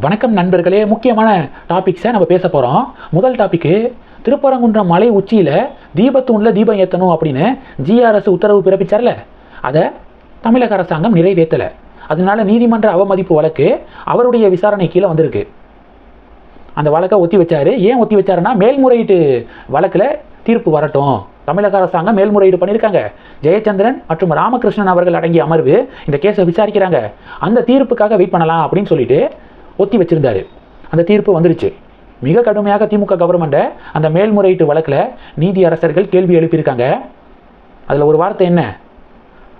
வணக்கம் நண்பர்களே முக்கியமான டாபிக்ஸை நம்ம பேச போகிறோம் முதல் டாப்பிக்கு திருப்பரங்குன்றம் மலை உச்சியில் தீபத்தூணில் தீபம் ஏற்றணும் அப்படின்னு ஜிஆர்எஸ் உத்தரவு பிறப்பிச்சார்ல? அதை தமிழக அரசாங்கம் நிறைவேற்றலை அதனால நீதிமன்ற அவமதிப்பு வழக்கு அவருடைய விசாரணை கீழே வந்திருக்கு. அந்த வழக்கை ஒத்தி வச்சாரு. ஏன் ஒத்தி வச்சாருன்னா மேல்முறையீட்டு வழக்கில் தீர்ப்பு வரட்டும். தமிழக அரசாங்கம் மேல்முறையீடு பண்ணியிருக்காங்க. ஜெயச்சந்திரன் மற்றும் ராமகிருஷ்ணன் அவர்கள் அடங்கிய அமர்வு இந்த கேஸை விசாரிக்கிறாங்க. அந்த தீர்ப்புக்காக வெயிட் பண்ணலாம் அப்படின்னு சொல்லிட்டு ஒத்தி வச்சிருந்தாரு. அந்த தீர்ப்பு வந்துருச்சு மிக கடுமையாக திமுக கவர்மெண்ட்டை அந்த மேல்முறையீட்டு வழக்கில் நீதி அரசர்கள் கேள்வி எழுப்பியிருக்காங்க. அதில் ஒரு வார்த்தை என்ன?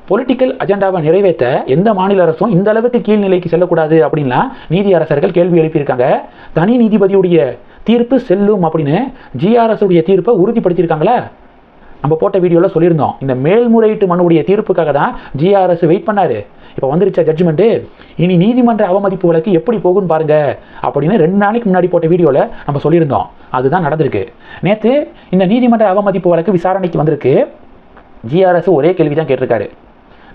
பொலிட்டிக்கல் அஜெண்டாவை நிறைவேற்ற எந்த மாநில அரசும் இந்த அளவுக்கு கீழ்நிலைக்கு செல்லக்கூடாது அப்படின்லாம் நீதி அரசர்கள் கேள்வி எழுப்பியிருக்காங்க. தனி நீதிபதியுடைய தீர்ப்பு செல்லும் அப்படின்னு ஜிஆர்எஸ் உடைய தீர்ப்பை உறுதிப்படுத்தியிருக்காங்களா? நம்ம போட்ட வீடியோவில் சொல்லியிருந்தோம். இந்த மேல்முறையீட்டு மனுவுடைய தீர்ப்புக்காக தான் ஜிஆர்எஸ் வெயிட் பண்ணாரு. இப்போ வந்துருச்ச ஜட்ஜ்மெண்ட்டு இனி நீதிமன்ற அவமதிப்பு வழக்கு எப்படி போகும்னு பாருங்க. அப்படின்னு ரெண்டு நாளைக்கு முன்னாடி போட்ட வீடியோவில் நம்ம சொல்லியிருந்தோம். அதுதான் நடந்திருக்கு. நேற்று இந்த நீதிமன்ற அவமதிப்பு வழக்கு விசாரணைக்கு வந்திருக்கு. ஜிஆர்எஸ் ஒரே கேள்வி தான் கேட்டிருக்காரு.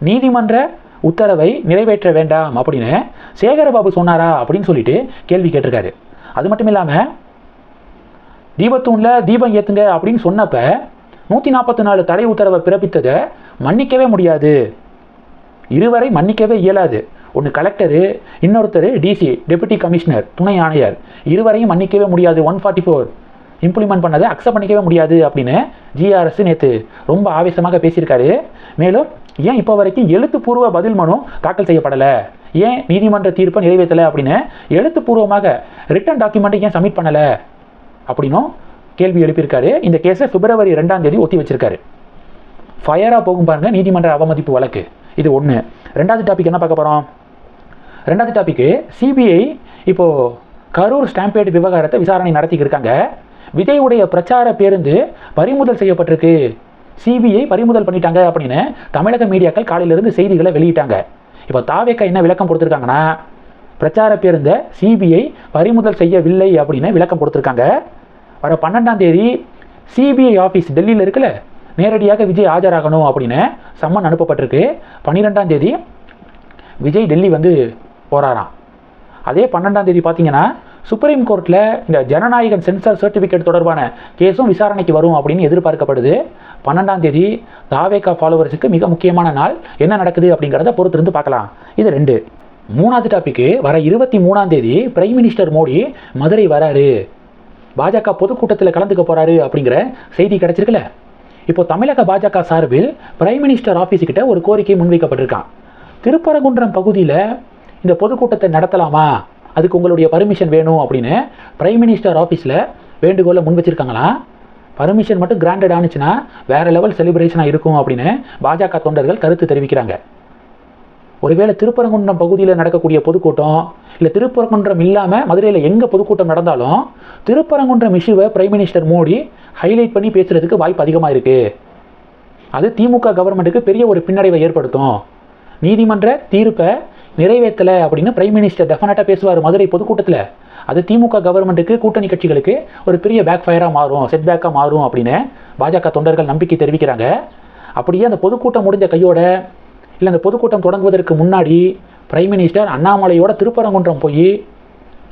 நீதிமன்ற உத்தரவை நிறைவேற்ற வேண்டாம் அப்படின்னு சேகரபாபு சொன்னாரா அப்படின்னு சொல்லிட்டு கேள்வி கேட்டிருக்காரு. அது மட்டும் இல்லாமல் தீபத்தூணில் தீபம் ஏற்றுங்க அப்படின்னு சொன்னப்போ நூற்றி நாற்பத்தி நாலு தடை உத்தரவை பிறப்பித்ததை மன்னிக்கவே முடியாது. இருவரை மன்னிக்கவே இயலாது. ஒன்று கலெக்டரு இன்னொருத்தர் டிசி டெபுட்டி கமிஷனர் துணை ஆணையர். இருவரையும் மன்னிக்கவே முடியாது. ஒன் ஃபார்ட்டி ஃபோர் இம்ப்ளிமெண்ட் பண்ணதை அக்செப்ட் பண்ணிக்கவே முடியாது அப்படின்னு ஜிஆர்எஸ் நேற்று ரொம்ப ஆவேசமாக பேசியிருக்காரு. மேலும் ஏன் இப்போ வரைக்கும் எழுத்துப்பூர்வ பதில் மனு தாக்கல் செய்யப்படலை? ஏன் நீதிமன்ற தீர்ப்பை நிறைவேற்றலை அப்படின்னு எழுத்துப்பூர்வமாக ரிட்டன் டாக்குமெண்ட்டை ஏன் சப்மிட் பண்ணலை? அப்படின்னும் கேள்வி எழுப்பியிருக்காரு. இந்த கேஸை பிப்ரவரி ரெண்டாம் தேதி ஒத்தி வச்சிருக்காரு. ஃபயராக போகும் பாருங்க நீதிமன்ற அவமதிப்பு வழக்கு. இது ஒன்று ரெண்டாவது டாபிக் என்ன பார்க்க போகிறோம் ரெண்டாவது டாபிக்கு சிபிஐ இப்போது கரூர் ஸ்டாம்பேட் விவகாரத்தை விசாரணை நடத்திக்கிட்டு இருக்காங்க. விஜயுடைய பிரச்சார பேருந்து பறிமுதல் செய்யப்பட்டிருக்கு. சிபிஐ பறிமுதல் பண்ணிட்டாங்க அப்படின்னு தமிழக மீடியாக்கள் காலையிலிருந்து செய்திகளை வெளியிட்டாங்க. இப்போ தாவேக்கா என்ன விளக்கம் கொடுத்துருக்காங்கன்னா பிரச்சார பேருந்தை சிபிஐ பறிமுதல் செய்யவில்லை அப்படின்னு விளக்கம் கொடுத்துருக்காங்க. வர பன்னெண்டாம் தேதி சிபிஐ ஆஃபீஸ் டெல்லியில் இருக்குல்ல நேரடியாக விஜய் ஆஜராகணும் அப்படின்னு சம்மன் அனுப்பப்பட்டிருக்கு. பன்னிரெண்டாம் தேதி விஜய் டெல்லி வந்து போகிறாராம் அதே பன்னெண்டாம் தேதி பார்த்தீங்கன்னா சுப்ரீம் கோர்ட்டில் இந்த ஜனநாயகன் சென்சார் சர்டிஃபிகேட் தொடர்பான கேஸும் விசாரணைக்கு வரும் அப்படின்னு எதிர்பார்க்கப்படுது. பன்னெண்டாம் தேதி தாவேகா ஃபாலோவர்ஸுக்கு மிக முக்கியமான நாள். என்ன நடக்குது அப்படிங்கிறத பொறுத்திருந்து பார்க்கலாம். இது ரெண்டு. மூணாவது டாபிக்கு வர இருபத்தி மூணாம் தேதி பிரைம் மினிஸ்டர் மோடி மதுரை வராரு. பாஜக பொதுக்கூட்டத்தில் கலந்துக்க போறாரு அப்படிங்கிற செய்தி கிடச்சிருக்குல்ல? இப்போ தமிழக பாஜக சார்பில் பிரைம் மினிஸ்டர் ஆஃபீஸுக்கிட்ட ஒரு கோரிக்கை முன்வைக்கப்பட்டிருக்கான். திருப்பரங்குன்றம் பகுதியில் இந்த பொதுக்கூட்டத்தை நடத்தலாமா? அதுக்கு உங்களுடைய பர்மிஷன் வேணும் அப்படின்னு பிரைம் மினிஸ்டர் ஆஃபீஸில் வேண்டுகோளை முன் வச்சிருக்காங்களாம் பர்மிஷன் மட்டும் கிராண்டட் ஆனிச்சுன்னா வேறு லெவல் செலிப்ரேஷனாக இருக்கும் அப்படின்னு பாஜக தொண்டர்கள் கருத்து தெரிவிக்கிறாங்க. ஒருவேளை திருப்பரங்குன்றம் பகுதியில் நடக்கக்கூடிய பொதுக்கூட்டம் இல்லை திருப்பரங்குன்றம் இல்லாமல் மதுரையில் எங்கே பொதுக்கூட்டம் நடந்தாலும் திருப்பரங்குன்றம் இஷ்யூவை பிரைம் மினிஸ்டர் மோடி ஹைலைட் பண்ணி பேசுகிறதுக்கு வாய்ப்பு அதிகமாக இருக்குது அது திமுக கவர்மெண்ட்டுக்கு பெரிய ஒரு பின்னடைவை ஏற்படுத்தும். நீதிமன்ற தீர்ப்பை நிறைவேற்றலை அப்படின்னு பிரைம் மினிஸ்டர் டெஃபினட்டாக பேசுவார் மதுரை பொதுக்கூட்டத்தில். அது திமுக கவர்மெண்ட்டுக்கு கூட்டணி கட்சிகளுக்கு ஒரு பெரிய பேக் ஃபயராக மாறும் செட் பேக்காக மாறும் அப்படின்னு பாஜக தொண்டர்கள் நம்பிக்கை தெரிவிக்கிறாங்க. அப்படியே அந்த பொதுக்கூட்டம் முடிஞ்ச கையோட இல்லை அந்த பொதுக்கூட்டம் தொடங்குவதற்கு முன்னாடி பிரைம் மினிஸ்டர் அண்ணாமலையோட திருப்பரங்குன்றம் போய்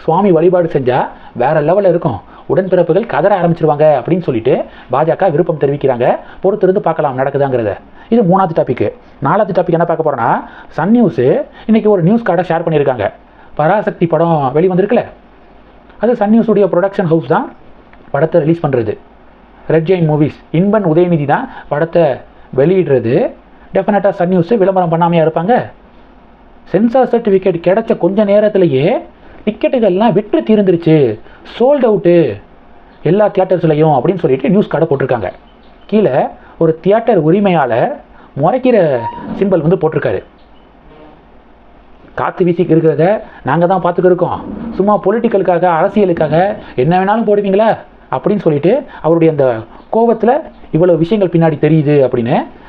சுவாமி வழிபாடு செஞ்சால் வேற லெவலில் இருக்கும். உடன்பிறப்புகள் கதற ஆரம்பிச்சிருவாங்க அப்படின்னு சொல்லிட்டு பாஜக விருப்பம் தெரிவிக்கிறாங்க. பொறுத்திருந்து பார்க்கலாம் நடக்குதாங்கிறத. இது மூணாவது டாபிக் நாலாவது டாபிக் என்ன பார்க்க போகிறோன்னா சன் நியூஸு இன்றைக்கி ஒரு நியூஸ் கார்டை ஷேர் பண்ணியிருக்காங்க. பராசக்தி படம் வெளிவந்திருக்குல்ல அது சன் நியூஸுடைய ப்ரொடக்ஷன் ஹவுஸ் தான் படத்தை ரிலீஸ் பண்ணுறது Red Giant Movies Inban Udhayanidhi தான் படத்தை வெளியிடுறது. டெஃபினட்டாக சன் நியூஸு விளம்பரம் பண்ணாமையாக இருப்பாங்க? சென்சார் சர்டிஃபிகேட் கிடைச்ச கொஞ்ச நேரத்திலேயே டிக்கெட்டுகள்லாம் விற்று தீர்ந்துருச்சு. சோல்ட் அவுட்டு எல்லா தியேட்டர்ஸ்லையும் அப்படின்னு சொல்லிட்டு நியூஸ் கார்டை போட்டிருக்காங்க. கீழே ஒரு தியேட்டர் உரிமையாளர் முறைக்கிற சிம்பல் வந்து போட்டிருக்காரு. காற்று வீசிக்கு இருக்கிறத நாங்கள் தான் பார்த்துக்கிருக்கோம் சும்மா பொலிட்டிக்கலுக்காக அரசியலுக்காக என்ன வேணாலும் போடுவீங்களா? அப்படின்னு சொல்லிட்டு அவருடைய அந்த கோபத்தில் இவ்வளோ விஷயங்கள் பின்னாடி தெரியுது அப்படின்னு